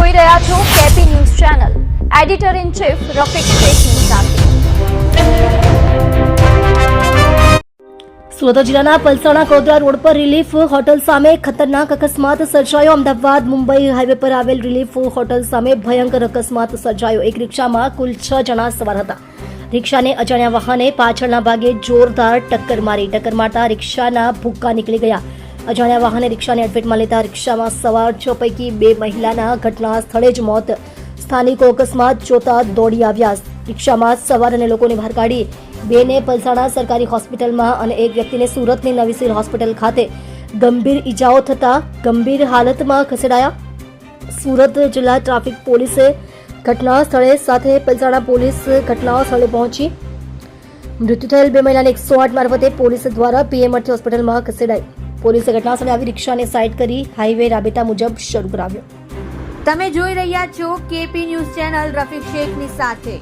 જોઈ રહ્યા છો KP news channel editor in chief Rafiq શેખની સાથે સુરત જિલ્લાના પલસાણા કોદરા રોડ પર રિલીફ હોટલ સામે ખતરનાક અકસ્માત સર્જાયો અમદાવાદ મુંબઈ હાઈવે પર આવેલ રિલીફ હોટલ સામે ભયંકર અકસ્માત સર્જાયો એક રિક્ષામાં કુલ છ જણા સવાર હતા રિક્ષાને અજાણ્યા વાહને પાછળના ભાગે જોરદાર ટક્કર મારી ટક્કર મારતા રિક્ષાના ભૂક્કા નીકળી ગયા અજાણ્યા વાહને રિક્ષાને અડફેટમાં લેતા રિક્ષામાં સવાર છ પૈકી બે મહિલાના ઘટના સ્થળે જ મોત. સ્થાનિકો અકસ્માત જોતા દોડી આવ્યા. રિક્ષામાં સવાર અને લોકોને બહાર કાઢી બેને પલસાણા સરકારી હોસ્પિટલમાં અને એક વ્યક્તિને સુરતની નવીસીર હોસ્પિટલ ખાતે ગંભીર ઈજાઓ થતા ગંભીર હાલતમાં ખસેડાયા. સુરત જિલ્લા ટ્રાફિક પોલીસે ઘટના સ્થળે સાથે પલસાણા પોલીસ ઘટના સ્થળે પહોંચી. મૃત્યુ થયેલ બે મહિલાને એકસો આઠ મારફતે પોલીસ દ્વારા પીએમ હોસ્પિટલમાં ખસેડાઈ. પોલીસે ઘટના સ્થળે આવી રિક્ષાને સાઇડ કરી હાઈવે રાબેતા મુજબ શરૂ કરાવ્યો. તમે જોઈ રહ્યા છો કેપી ન્યૂઝ ચેનલ રફીક શેખની સાથે.